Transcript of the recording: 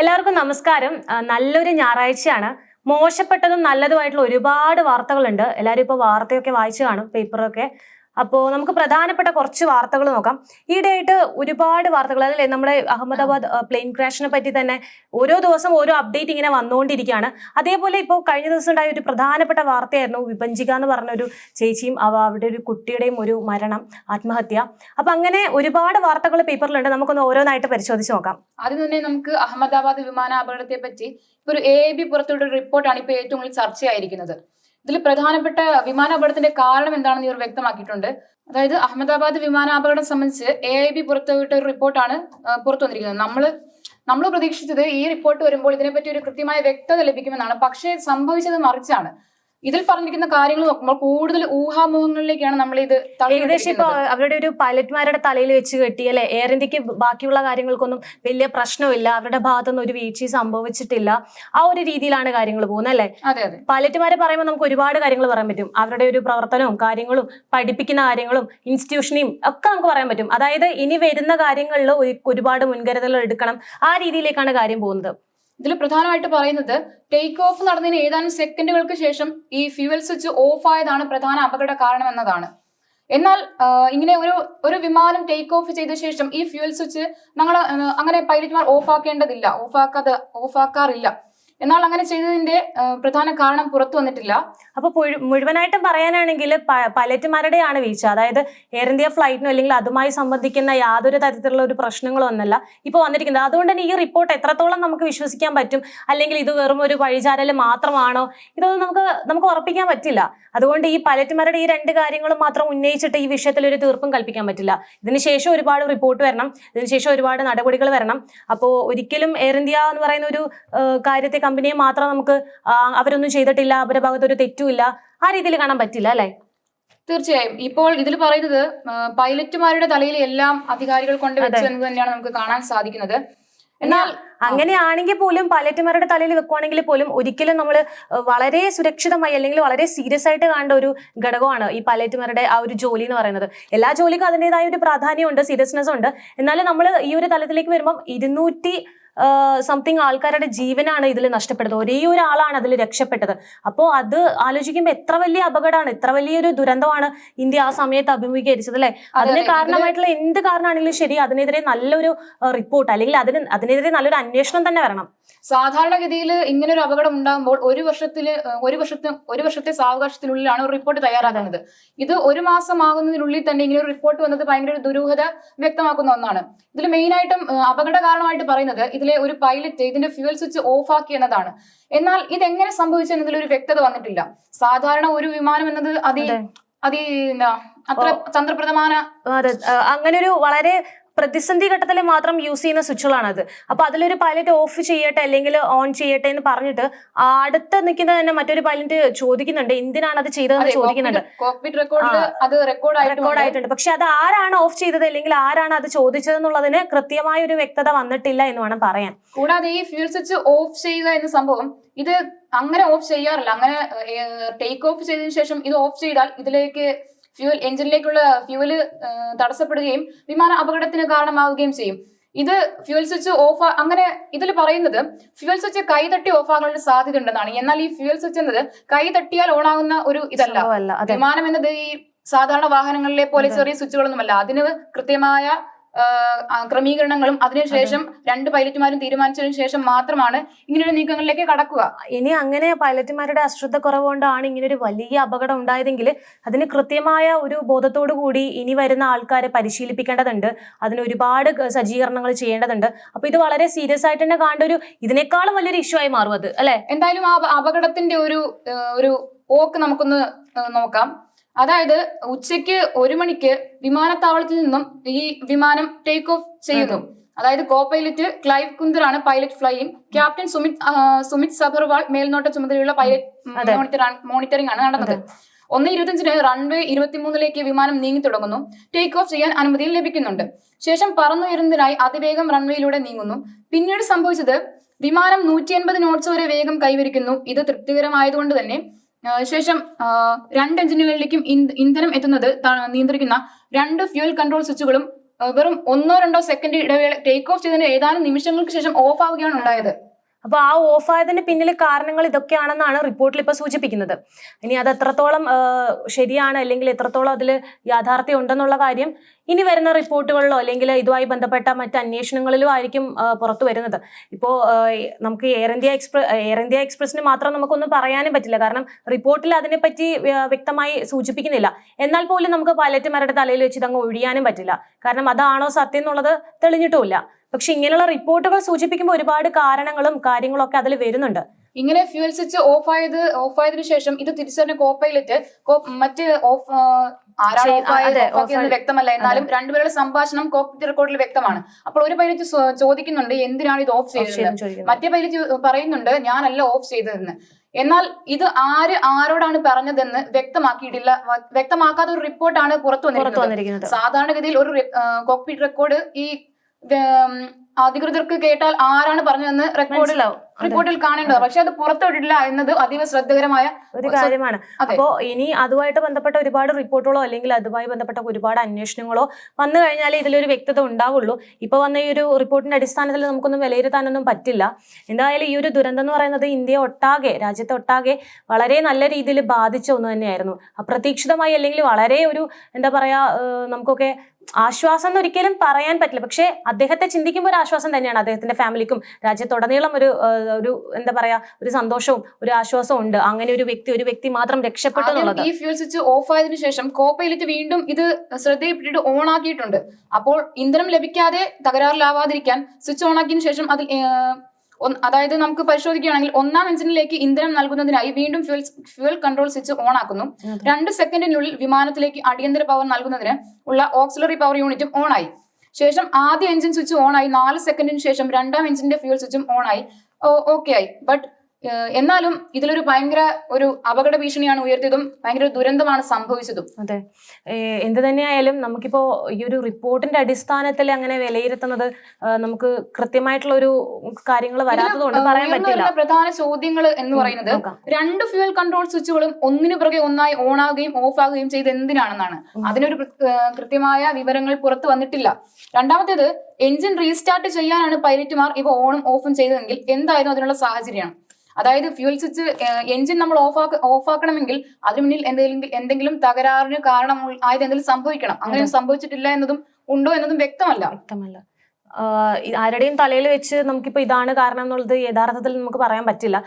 എല്ലാവർക്കും നമസ്കാരം. നല്ലൊരു ഞായറാഴ്ചയാണ്. മോശപ്പെട്ടതും നല്ലതുമായിട്ടുള്ള ഒരുപാട് വാർത്തകളുണ്ട്. എല്ലാവരും ഇപ്പോൾ വാർത്തയൊക്കെ വായിച്ചു കാണും പേപ്പറൊക്കെ. അപ്പോൾ നമുക്ക് പ്രധാനപ്പെട്ട കുറച്ച് വാർത്തകൾ നോക്കാം. ഈയിടെയായിട്ട് ഒരുപാട് വാർത്തകൾ അല്ലേ? നമ്മുടെ അഹമ്മദാബാദ് പ്ലെയിൻ ക്രാഷിനെ പറ്റി തന്നെ ഓരോ ദിവസം ഓരോ അപ്ഡേറ്റ് ഇങ്ങനെ വന്നുകൊണ്ടിരിക്കുകയാണ് അതേപോലെ ഇപ്പോൾ കഴിഞ്ഞ ദിവസം ഉണ്ടായ ഒരു പ്രധാനപ്പെട്ട വാർത്തയായിരുന്നു വിഭജിക എന്ന് പറഞ്ഞ ഒരു ചേച്ചിയും അവ അവിടെ ഒരു കുട്ടിയുടെയും ഒരു മരണം ആത്മഹത്യ. അപ്പൊ അങ്ങനെ ഒരുപാട് വാർത്തകൾ പേപ്പറിലുണ്ട്. നമുക്കൊന്ന് ഓരോന്നായിട്ട് പരിശോധിച്ച് നോക്കാം. ആദ്യം തന്നെ നമുക്ക് അഹമ്മദാബാദ് വിമാന അപകടത്തെ പറ്റി ഇപ്പൊ ഒരു എ ബി പുറത്തുവിട്ട ഒരു റിപ്പോർട്ടാണ് ഇപ്പൊ ഏറ്റവും കൂടുതൽ ചർച്ചയായിരിക്കുന്നത്. ഇതിൽ പ്രധാനപ്പെട്ട വിമാനാപകടത്തിന്റെ കാരണം എന്താണെന്ന് ഇവർ വ്യക്തമാക്കിയിട്ടുണ്ട്. അതായത് അഹമ്മദാബാദ് വിമാനാപകടം സംബന്ധിച്ച് എ ഐ ബി പുറത്തുവിട്ട ഒരു റിപ്പോർട്ടാണ് പുറത്തു വന്നിരിക്കുന്നത്. നമ്മൾ നമ്മൾ പ്രതീക്ഷിച്ചത് ഈ റിപ്പോർട്ട് വരുമ്പോൾ ഇതിനെപ്പറ്റി ഒരു കൃത്യമായ വ്യക്തത ലഭിക്കുമെന്നാണ്. പക്ഷേ സംഭവിച്ചത് മറിച്ചാണ്. ഇതിൽ പറഞ്ഞിരിക്കുന്ന കാര്യങ്ങൾ നോക്കുമ്പോൾ കൂടുതൽ ഊഹാമോഹങ്ങളിലേക്കാണ് നമ്മൾ ഇത് ഏകദേശം ഇപ്പൊ അവരുടെ ഒരു പൈലറ്റ്മാരുടെ തലയിൽ വെച്ച് കെട്ടി അല്ലെ? എയർ ഇന്ത്യയ്ക്ക് ബാക്കിയുള്ള കാര്യങ്ങൾക്കൊന്നും വലിയ പ്രശ്നമില്ല. അവരുടെ ഭാഗത്തൊന്നും ഒരു വീഴ്ചയും സംഭവിച്ചിട്ടില്ല. ആ ഒരു രീതിയിലാണ് കാര്യങ്ങൾ പോകുന്നത് അല്ലെ? അതെ അതെ. പൈലറ്റുമാരെ പറയുമ്പോൾ നമുക്ക് ഒരുപാട് കാര്യങ്ങൾ പറയാൻ പറ്റും. അവരുടെ ഒരു പ്രവർത്തനവും കാര്യങ്ങളും പഠിപ്പിക്കുന്ന കാര്യങ്ങളും ഇൻസ്റ്റിറ്റ്യൂഷനെയും ഒക്കെ നമുക്ക് പറയാൻ പറ്റും. അതായത് ഇനി വരുന്ന കാര്യങ്ങളിൽ ഒരുപാട് മുൻകരുതലുകൾ എടുക്കണം. ആ രീതിയിലേക്കാണ് കാര്യം പോകുന്നത്. ഇതിൽ പ്രധാനമായിട്ട് പറയുന്നത് ടേക്ക് ഓഫ് നടന്നതിന് ഏതാനും സെക്കൻഡുകൾക്ക് ശേഷം ഈ ഫ്യൂവൽ സ്വിച്ച് ഓഫ് ആയതാണ് പ്രധാന അപകട കാരണം എന്നതാണ്. എന്നാൽ ഇങ്ങനെ ഒരു ഒരു വിമാനം ടേക്ക് ഓഫ് ചെയ്ത ശേഷം ഈ ഫ്യൂവൽ സ്വിച്ച് നമ്മൾ അങ്ങനെ പൈലറ്റ്മാർ ഓഫ് ആക്കേണ്ടതില്ല. ഓഫ് ആക്കാതെ ഓഫ് ആക്കാറില്ല. എന്നാൽ അങ്ങനെ ചെയ്തതിന്റെ പ്രധാന കാരണം പുറത്തു വന്നിട്ടില്ല. അപ്പൊ മുഴുവനായിട്ടും പറയാനാണെങ്കിൽ പൈലറ്റുമാരുടെയാണ് വീഴ്ച. അതായത് എയർ ഇന്ത്യ ഫ്ലൈറ്റിനോ അല്ലെങ്കിൽ അതുമായി സംബന്ധിക്കുന്ന യാതൊരു തരത്തിലുള്ള ഒരു പ്രശ്നങ്ങളോ ഒന്നല്ല ഇപ്പൊ വന്നിരിക്കുന്നത്. അതുകൊണ്ട് തന്നെ ഈ റിപ്പോർട്ട് എത്രത്തോളം നമുക്ക് വിശ്വസിക്കാൻ പറ്റും? അല്ലെങ്കിൽ ഇത് വെറും ഒരു വഴിചാരൽ മാത്രമാണോ? ഇതൊന്നും നമുക്ക് നമുക്ക് ഉറപ്പിക്കാൻ പറ്റില്ല. അതുകൊണ്ട് ഈ പൈലറ്റുമാരുടെ ഈ രണ്ട് കാര്യങ്ങളും മാത്രം ഉന്നയിച്ചിട്ട് ഈ വിഷയത്തിൽ ഒരു തീർപ്പും കൽപ്പിക്കാൻ പറ്റില്ല. ഇതിനുശേഷം ഒരുപാട് റിപ്പോർട്ട് വരണം. ഇതിനുശേഷം ഒരുപാട് നടപടികൾ വരണം. അപ്പോൾ ഒരിക്കലും എയർ ഇന്ത്യ എന്ന് പറയുന്ന ഒരു കാര്യത്തെ കമ്പനിയെ മാത്രം നമുക്ക് അവരൊന്നും ചെയ്തിട്ടില്ല അവരുടെ ഭാഗത്ത് ഒരു തെറ്റുമില്ല ആ രീതിയിൽ കാണാൻ പറ്റില്ല അല്ലെ? തീർച്ചയായും. ഇപ്പോൾ ഇതിൽ പറയുന്നത് പൈലറ്റുമാരുടെ തലയിൽ എല്ലാം അധികാരികൾ കൊണ്ട് വെച്ചു. എന്ന് തന്നെയാണ് നമുക്ക് കാണാൻ സാധിക്കുന്നത്. എന്നാൽ അങ്ങനെയാണെങ്കിൽ പോലും പൈലറ്റുമാരുടെ തലയിൽ വെക്കുവാണെങ്കിൽ പോലും ഒരിക്കലും നമ്മൾ വളരെ സുരക്ഷിതമായി അല്ലെങ്കിൽ വളരെ സീരിയസ് ആയിട്ട് കാണേണ്ട ഒരു ഘടകമാണ് ഈ പൈലറ്റുമാരുടെ ആ ഒരു ജോലി എന്ന് പറയുന്നത്. എല്ലാ ജോലിക്കും അതിന്റെതായ ഒരു പ്രാധാന്യമുണ്ട് സീരിയസ്നെസ് ഉണ്ട് എന്നാലും നമ്മൾ ഈ ഒരു തലത്തിലേക്ക് വരുമ്പം ഇരുന്നൂറ്റി സംതിങ് ആൾക്കാരുടെ ജീവനാണ് ഇതിൽ നഷ്ടപ്പെട്ടത്. ഒരേ ഒരാളാണ് അതിൽ രക്ഷപ്പെട്ടത്. അപ്പോൾ അത് ആലോചിക്കുമ്പോൾ എത്ര വലിയ അപകടമാണ് എത്ര വലിയൊരു ദുരന്തമാണ് ഇന്ത്യ ആ സമയത്ത് അഭിമുഖീകരിച്ചത് അല്ലെ? അതെ, അതിന് കാരണമായിട്ടുള്ള എന്ത് കാരണമാണെങ്കിലും ശരി അതിനെതിരെ നല്ലൊരു റിപ്പോർട്ട് അല്ലെങ്കിൽ അതിന് അതിനെതിരെ നല്ലൊരു അന്വേഷണം തന്നെ വരണം. സാധാരണഗതിയിൽ ഇങ്ങനെ ഒരു അപകടം ഉണ്ടാകുമ്പോൾ ഒരു വർഷത്തിൽ ഒരു വർഷത്തെ ഒരു വർഷത്തെ സാവകാശത്തിനുള്ളിലാണ് ഒരു റിപ്പോർട്ട് തയ്യാറാകുന്നത്. ഇത് ഒരു മാസമാകുന്നതിനുള്ളിൽ തന്നെ ഇങ്ങനെ ഒരു റിപ്പോർട്ട് വന്നത് ഭയങ്കര ഒരു ദുരൂഹത വ്യക്തമാക്കുന്ന ഒന്നാണ്. ഇതിൽ മെയിൻ ആയിട്ടും അപകട കാരണമായിട്ട് പറയുന്നത് ഇതിലെ ഒരു പൈലറ്റ് ഇതിന്റെ ഫ്യൂൽ സ്വിച്ച് ഓഫ് ആക്കി എന്നതാണ് എന്നാൽ ഇതെങ്ങനെ സംഭവിച്ചു എന്നതിൽ ഒരു വ്യക്തത വന്നിട്ടില്ല. സാധാരണ ഒരു വിമാനം എന്നത് അതി അതെ. എന്താ അത്ര തന്ത്രപ്രദമായ അങ്ങനെ ഒരു വളരെ പ്രതിസന്ധി ഘട്ടത്തിൽ മാത്രം യൂസ് ചെയ്യുന്ന സ്വിച്ചുകളാണ് അത് അപ്പൊ അതിലൊരു പൈലറ്റ് ഓഫ് ചെയ്യട്ടെ അല്ലെങ്കിൽ ഓൺ ചെയ്യട്ടെ എന്ന് പറഞ്ഞിട്ട് അടുത്ത് നിൽക്കുന്ന തന്നെ മറ്റൊരു പൈലറ്റ് ചോദിക്കുന്നുണ്ട്. എന്തിനാണ് അത് ചെയ്തതെന്ന് ചോദിക്കുന്നുണ്ട്. റെക്കോർഡ് ആയിട്ടുണ്ട്. പക്ഷെ അത് ആരാണ് ഓഫ് ചെയ്തത് അല്ലെങ്കിൽ ആരാണ് അത് ചോദിച്ചതെന്നുള്ളതിന് കൃത്യമായ ഒരു വ്യക്തത വന്നിട്ടില്ല എന്ന് വേണം പറയാൻ. കൂടാതെ ഈ ഫ്യൂൽ സ്വിച്ച് ഓഫ് ചെയ്യുക എന്ന സംഭവം ഇത് അങ്ങനെ ഓഫ് ചെയ്യാറില്ല. അങ്ങനെ ടേക്ക് ഓഫ് ചെയ്തതിനു ശേഷം ഇത് ഓഫ് ചെയ്താൽ ഇതിലേക്ക് ഫ്യൂൽ എഞ്ചിനിലേക്കുള്ള ഫ്യൂൽ തടസ്സപ്പെടുകയും വിമാന അപകടത്തിന് കാരണമാവുകയും ചെയ്യും. ഇത് ഫ്യൂൽ സ്വിച്ച് ഓഫ് അങ്ങനെ ഇതിൽ പറയുന്നത് ഫ്യൂൽ സ്വിച്ച് കൈതട്ടി ഓഫ് ആകാനുള്ള സാധ്യത ഉണ്ടെന്നാണ് എന്നാൽ ഈ ഫ്യൂൽ സ്വിച്ച് എന്നത് കൈ തട്ടിയാൽ ഓൺ ആകുന്ന ഒരു ഇതല്ല. വിമാനം എന്നത് ഈ സാധാരണ വാഹനങ്ങളിലെ പോലെ ചെറിയ സ്വിച്ചുകളൊന്നുമല്ല അതിന് കൃത്യമായ ക്രമീകരണങ്ങളും അതിനുശേഷം രണ്ട് പൈലറ്റുമാരും തീരുമാനിച്ചതിനു ശേഷം മാത്രമാണ് ഇങ്ങനെയൊരു നീക്കങ്ങളിലേക്ക് കടക്കുക. ഇനി അങ്ങനെ പൈലറ്റുമാരുടെ അശ്രദ്ധ കുറവുകൊണ്ടാണ് ഇങ്ങനെ ഒരു വലിയ അപകടം ഉണ്ടായതെങ്കിൽ അതിന് കൃത്യമായ ഒരു ബോധത്തോടു കൂടി ഇനി വരുന്ന ആൾക്കാരെ പരിശീലിപ്പിക്കേണ്ടതുണ്ട്. അതിന് ഒരുപാട് സജ്ജീകരണങ്ങൾ ചെയ്യേണ്ടതുണ്ട്. അപ്പൊ ഇത് വളരെ സീരിയസ് ആയിട്ട് തന്നെ കാണേണ്ട ഒരു ഇതിനേക്കാളും വലിയൊരു ഇഷ്യൂ ആയി മാറും അത് അല്ലെ? എന്തായാലും ആ അപകടത്തിന്റെ ഒരു ഒരു പോക്ക് നമുക്കൊന്ന് നോക്കാം. അതായത് ഉച്ചയ്ക്ക് ഒരു മണിക്ക് വിമാനത്താവളത്തിൽ നിന്നും ഈ വിമാനം ടേക്ക് ഓഫ് ചെയ്യുന്നു. അതായത് co pilot Clive കുന്ദറാണ് pilot flying captain Sumit Sumit Sabharwal മേൽനോട്ട ചുമതലയുള്ള പൈലറ്റ്. മോണിറ്ററിംഗ് ആണ് നടന്നത്. ഒന്ന് ഇരുപത്തിയഞ്ചിന് റൺവേ ഇരുപത്തിമൂന്നിലേക്ക് വിമാനം നീങ്ങി തുടങ്ങുന്നു. ടേക്ക് ഓഫ് ചെയ്യാൻ അനുമതി ലഭിക്കുന്നുണ്ട്. ശേഷം പറന്നുയരുന്നതിനായി അതിവേഗം റൺവേയിലൂടെ നീങ്ങുന്നു. പിന്നീട് സംഭവിച്ചത് വിമാനം നൂറ്റി എൺപത് നോട്ട്സ് വരെ വേഗം കൈവരിക്കുന്നു. ഇത് തൃപ്തികരമായതുകൊണ്ട് തന്നെ ശേഷം രണ്ട് എഞ്ചിനുകളിലേക്കും ഇന്ധനം എത്തുന്നത് നിയന്ത്രിക്കുന്ന രണ്ട് ഫ്യൂൽ കൺട്രോൾ സ്വിച്ചുകളും വെറും ഒന്നോ രണ്ടോ സെക്കൻഡ് ഇടവേള ടേക്ക് ഓഫ് ചെയ്തതിന് ഏതാനും നിമിഷങ്ങൾക്ക് ശേഷം ഓഫ് ആവുകയാണ് ഉണ്ടായത്. അപ്പൊ ആ ഓഫ് ആയതിന്റെ പിന്നിൽ കാരണങ്ങൾ ഇതൊക്കെയാണെന്നാണ് റിപ്പോർട്ടിൽ ഇപ്പൊ സൂചിപ്പിക്കുന്നത്. ഇനി അത് എത്രത്തോളം ശരിയാണ് അല്ലെങ്കിൽ എത്രത്തോളം അതിൽ യാഥാർത്ഥ്യം ഉണ്ടെന്നുള്ള കാര്യം ഇനി വരുന്ന റിപ്പോർട്ടുകളിലോ അല്ലെങ്കിൽ ഇതുമായി ബന്ധപ്പെട്ട മറ്റ് അന്വേഷണങ്ങളിലോ ആയിരിക്കും പുറത്തു വരുന്നത്. ഇപ്പോൾ നമുക്ക് air India express air India എക്സ്പ്രസിന് മാത്രം നമുക്കൊന്നും പറയാനും പറ്റില്ല. കാരണം റിപ്പോർട്ടിൽ അതിനെപ്പറ്റി വ്യക്തമായി സൂചിപ്പിക്കുന്നില്ല. എന്നാൽ പോലും നമുക്ക് പൈലറ്റുമാരുടെ തലയിൽ വെച്ച് ഇതങ്ങ് ഒഴിയാനും പറ്റില്ല. കാരണം അതാണോ സത്യം എന്നുള്ളത് തെളിഞ്ഞിട്ടുമില്ല. പക്ഷെ ഇങ്ങനെയുള്ള റിപ്പോർട്ടുകൾ സൂചിപ്പിക്കുമ്പോൾ ഒരുപാട് കാരണങ്ങളും കാര്യങ്ങളൊക്കെ അതിൽ വരുന്നുണ്ട്. ഇങ്ങനെ ഫ്യൂൽ സ്വിച്ച് ഓഫ് ആയത് ഓഫ് ആയതിനു ശേഷം ഇത് തിരിച്ചറിഞ്ഞ കോ പൈലറ്റ് മറ്റ് ഓഫ് ആരാണ് ഓഫ് ആയത് വ്യക്തമല്ല. എന്നാലും രണ്ടുപേരുടെ സംഭാഷണം കോക്പിറ്റ് റെക്കോർഡിൽ വ്യക്തമാണ്. അപ്പോൾ ഒരു പൈലറ്റ് ചോദിക്കുന്നുണ്ട് എന്തിനാണ് ഇത് ഓഫ് ചെയ്തത്. മറ്റേ പൈലറ്റ് പറയുന്നുണ്ട് ഞാനല്ല ഓഫ് ചെയ്തതെന്ന്. എന്നാൽ ഇത് ആര് ആരോടാണ് പറഞ്ഞതെന്ന് വ്യക്തമാക്കിയിട്ടില്ല. വ്യക്തമാക്കാത്ത ഒരു റിപ്പോർട്ടാണ് പുറത്തു വന്നിരിക്കുന്നത്. സാധാരണഗതിയിൽ ഒരു കോക്പിറ്റ് റെക്കോർഡ് ഈ അധികൃതർക്ക് കേട്ടാൽ ആരാണ് പറഞ്ഞതെന്ന് റെക്കോർഡിലാവും. റിപ്പോർട്ടിൽ കാണേണ്ടത് പക്ഷെ അത് പുറത്തുവിട്ടില്ല എന്നത് അതീവ ശ്രദ്ധകരമായ ഒരു കാര്യമാണ്. അപ്പോ ഇനി അതുമായിട്ട് ബന്ധപ്പെട്ട ഒരുപാട് റിപ്പോർട്ടുകളോ അല്ലെങ്കിൽ അതുമായി ബന്ധപ്പെട്ട ഒരുപാട് അന്വേഷണങ്ങളോ വന്നു കഴിഞ്ഞാൽ ഇതിലൊരു വ്യക്തത ഉണ്ടാവുള്ളൂ. ഇപ്പൊ വന്ന ഈ ഒരു റിപ്പോർട്ടിന്റെ അടിസ്ഥാനത്തിൽ നമുക്കൊന്നും വിലയിരുത്താനൊന്നും പറ്റില്ല. എന്തായാലും ഈ ഒരു ദുരന്തം എന്ന് പറയുന്നത് ഇന്ത്യ ഒട്ടാകെ രാജ്യത്തെ ഒട്ടാകെ വളരെ നല്ല രീതിയിൽ ബാധിച്ച ഒന്ന് തന്നെയായിരുന്നു. അപ്രതീക്ഷിതമായി അല്ലെങ്കിൽ വളരെ ഒരു എന്താ പറയാ നമുക്കൊക്കെ ആശ്വാസം എന്ന് ഒരിക്കലും പറയാൻ പറ്റില്ല. പക്ഷേ അദ്ദേഹത്തെ ചിന്തിക്കുമ്പോൾ ഒരു ആശ്വാസം തന്നെയാണ് അദ്ദേഹത്തിന്റെ ഫാമിലിക്കും രാജ്യത്തുടനീളം ഒരു ഒരു എന്താ പറയാ ഒരു സന്തോഷവും ഒരു ആശ്വാസവും ഉണ്ട്. അങ്ങനെ ഒരു വ്യക്തി ഒരു വ്യക്തി മാത്രം രക്ഷപ്പെട്ടു എന്നുള്ളത്. ഈ ഫ്യൂൽ സ്വിച്ച് ഓഫ് ആയതിനു ശേഷം കോ പൈലറ്റ് വീണ്ടും ഇത് ശ്രദ്ധയിൽപ്പെട്ടിട്ട് ഓൺ ആക്കിയിട്ടുണ്ട്. അപ്പോൾ ഇന്ധനം ലഭിക്കാതെ തകരാറിലാവാതിരിക്കാൻ സ്വിച്ച് ഓൺ ആക്കിയതിനു ശേഷം അതിൽ അതായത് നമുക്ക് പരിശോധിക്കുകയാണെങ്കിൽ ഒന്നാം എഞ്ചിനിലേക്ക് ഇന്ധനം നൽകുന്നതിനായി വീണ്ടും fuel fuel control switch on ആക്കുന്നു. രണ്ട് സെക്കൻഡിനുള്ളിൽ വിമാനത്തിലേക്ക് അടിയന്തര പവർ നൽകുന്നതിന് ഉള്ള ഓക്സിലറി പവർ യൂണിറ്റും ഓൺ ആയി. ശേഷം ആദ്യ എഞ്ചിൻ സ്വിച്ച് ഓൺ ആയി. നാല് സെക്കൻഡിന് ശേഷം രണ്ടാം എഞ്ചിന്റെ ഫ്യൂൽ സ്വിച്ചും ഓൺ ആയി ഓക്കെ ആയി ബട്ട് എന്നാലും ഇതിലൊരു ഭയങ്കര ഒരു അപകട ഭീഷണിയാണ് ഉയർത്തിയതും ഭയങ്കര ദുരന്തമാണ് സംഭവിച്ചതും. അതെ. എന്ത് തന്നെയായാലും നമുക്കിപ്പോ ഈ ഒരു റിപ്പോർട്ടിന്റെ അടിസ്ഥാനത്തിൽ അങ്ങനെ വിലയിരുത്തുന്നത് നമുക്ക് കൃത്യമായിട്ടുള്ള ഒരു കാര്യങ്ങൾ വരാത്തതുകൊണ്ട് പറയാൻ പറ്റില്ല. പ്രധാന ചോദ്യങ്ങൾ എന്ന് പറയുന്നത് രണ്ട് ഫ്യൂൽ കൺട്രോൾ സ്വിച്ചുകളും ഒന്നിനു പുറകെ ഒന്നായി ഓൺ ആവുകയും ഓഫ് ആവുകയും ചെയ്ത് എന്തിനാണെന്നാണ്. അതിനൊരു കൃത്യമായ വിവരങ്ങൾ പുറത്തു വന്നിട്ടില്ല. രണ്ടാമത്തേത് എഞ്ചിൻ റീസ്റ്റാർട്ട് ചെയ്യാനാണ് പൈലറ്റുമാർ ഇവ ഓണും ഓഫും ചെയ്തതെങ്കിൽ എന്തായിരുന്നു അതിനുള്ള സാഹചര്യമാണ് അതായത് ഫ്യൂൽ സ്വിച്ച് എഞ്ചിൻ നമ്മൾ ഓഫ് ആക്ക ഓഫ് ആക്കണമെങ്കിൽ അതിന് മുന്നിൽ എന്തെങ്കിലും എന്തെങ്കിലും തകരാറിന് കാരണം ആയത് എന്തെങ്കിലും സംഭവിക്കണം. അങ്ങനെ സംഭവിച്ചിട്ടില്ല എന്നതും ഉണ്ടോ എന്നതും വ്യക്തമല്ല. വ്യക്തമല്ല. ആരുടെയും തലയിൽ വെച്ച് നമുക്കിപ്പോ ഇതാണ് കാരണം എന്നുള്ളത് യഥാർത്ഥത്തിൽ നമുക്ക് പറയാൻ പറ്റില്ല.